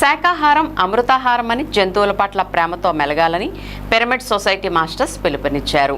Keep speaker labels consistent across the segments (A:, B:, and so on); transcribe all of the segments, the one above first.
A: శాకాహారం అమృతాహారం అని జంతువుల పట్ల ప్రేమతో మెలగాలని పిరమిడ్ సొసైటీ మాస్టర్స్ పిలుపునిచ్చారు.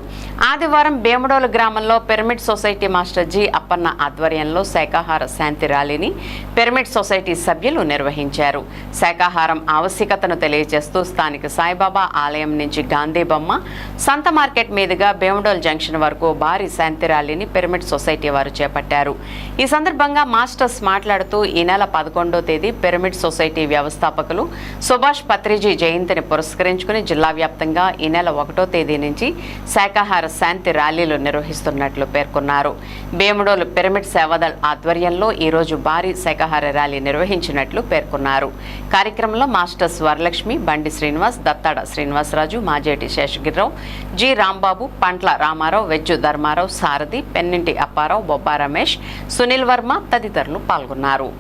A: ఆదివారం భీమడోలు గ్రామంలో pyramid society master G Appanna ఆధ్వర్యంలో శాకాహార శాంతి ర్యాలీని పిరమిడ్ సొసైటీ సభ్యులు నిర్వహించారు. శాకాహారం ఆవశ్యకతను తెలియజేస్తూ స్థానిక సాయిబాబా ఆలయం నుంచి గాంధీ బొమ్మ సంత మార్కెట్ మీదుగా భీమడోల్ జంక్షన్ వరకు భారీ శాంతి ర్యాలీని పిరమిడ్ సొసైటీ వారు చేపట్టారు. ఈ సందర్భంగా మాస్టర్స్ మాట్లాడుతూ ఈ నెల పదకొండో తేదీ పిరమిడ్ సొసైటీ వ్యవస్థాపకులు సుభాష్ పత్రిజీ జయంతిని పురస్కరించుకుని జిల్లా వ్యాప్తంగా ఈ నెల ఒకటో తేదీ నుంచి శాకాహార శాంతి ర్యాలీలు నిర్వహిస్తున్నట్లు పేర్కొన్నారు. భీముడోలు పిరమిడ్ సేవాదళ్ ఆధ్వర్యంలో ఈరోజు భారీ శాకాహార ర్యాలీ నిర్వహించినట్లు పేర్కొన్నారు. కార్యక్రమంలో మాస్టర్స్ వరలక్ష్మి బండి శ్రీనివాస్ దత్తాడ శ్రీనివాసరాజు మాజేటి శేషగిరిరావు జి రాంబాబు పంట్ల రామారావు వెజ్జు ధర్మారావు సారథి పెన్నింటి అప్పారావు బొబ్బా రమేష్ సునీల్ వర్మ తదితరులు పాల్గొన్నారు.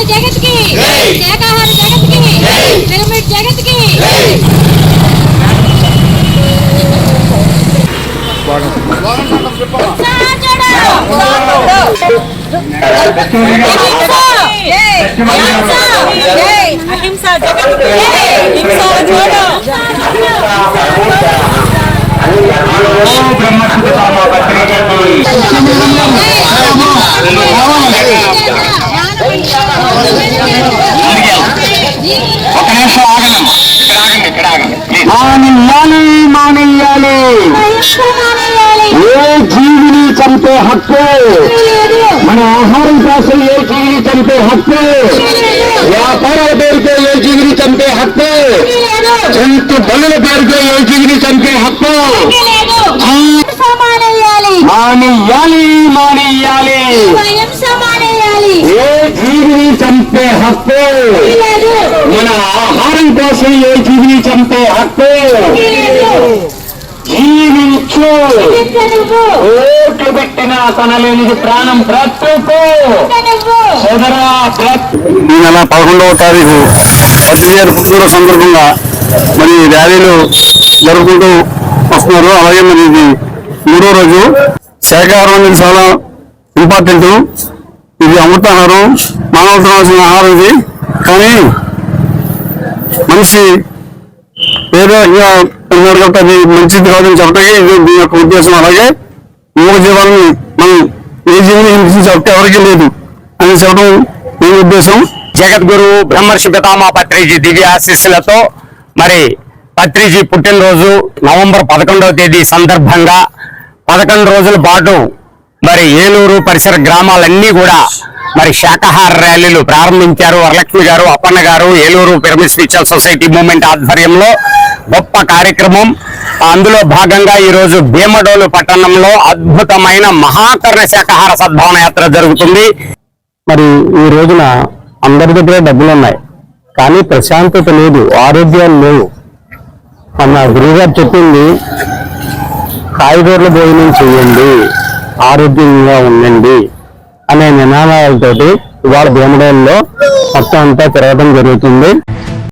B: నేను జగత్ కి శాకాహార జగత్ కి పిరమిడ్ జగత్ కి అహింస జగత్ కి హింస చూడు
C: ఒక నిమిషం ఆగండి ఇక్కడ ఆగండి ఇక్కడ ఆగండి మానియాలి మానియాలి ఏ జీవిని చంపే హక్కు మన ఆహారం కోసం ఏ జీవిని చంపే హక్కు వ్యాపారాల పేరుతో ఏ జీవిని చంపే హక్కు జంతు బలుల పేరుతో ఏ జీవిని చంపే హక్కు
B: సమానయ్యాలి
C: మానియాలి మానియాలి
B: అహింస మానేయాలి
C: ఏ జీవిని చంపే హక్కు
B: లేదు
C: మన ఆహారం కోసం ఏ జీవిని చంపే హక్కు? జీవించు ఓట్లు పెట్టిన తనలేనిది ప్రాణం బ్రతుకు సోదరా ఈ నెల పదకొండవ తారీఖు పద్దెనిమిది పుట్టిన సందర్భంగా మరి ర్యాలీలు జరుపుకుంటూ వస్తున్నారు. అలాగే మరి ఇది మూడో రోజు. శాఖాహారం అనేది చాలా ఇంపార్టెంట్. ఇది అమృతాహారం. మానవ ఆహారం ఇది. కానీ మనిషి ఏదో ఉన్నారు కాబట్టి అది మంచిది కాదని చెప్పడానికి ఇది దీని యొక్క ఉద్దేశం. అలాగే మూగ జీవాలని మనం ఏ జీవిని హింసించి హక్కు ఎవరికీ లేదు అని చెప్పడం దీని ఉద్దేశం.
D: జగద్గురు బ్రహ్మర్షి పితామా పత్రిజీ దివ్య ఆశీస్సులతో మరి పత్రిజీ పుట్టినరోజు నవంబర్ పదకొండవ తేదీ సందర్భంగా పదకొండు రోజుల పాటు మరి ఏలూరు పరిసర గ్రామాలన్నీ కూడా మరి శాకాహార ర్యాలీలు ప్రారంభించారు. Varalakshmi garu Appanna garu Eluru pyramid spiritual society movement ఆధ్వర్యంలో గొప్ప కార్యక్రమం. అందులో భాగంగా ఈరోజు భీమడోలు పట్టణంలో అద్భుతమైన మహాకర్ణ శాకాహార సద్భావన యాత్ర జరుగుతుంది.
C: మరి ఈ రోజున అందరి దగ్గర డబ్బులు ఉన్నాయి కానీ ప్రశాంతత లేదు ఆరోగ్యాలు లేవు. అన్న గురువుగారు చెప్పింది కాయగూరల భోజనం చేయండి ఆరోగ్యంగా ఉండండి. అనే నినాదాలతోటి ఇవాళ భీమడేల్లో మొత్తం అంతా తిరగడం జరుగుతుంది.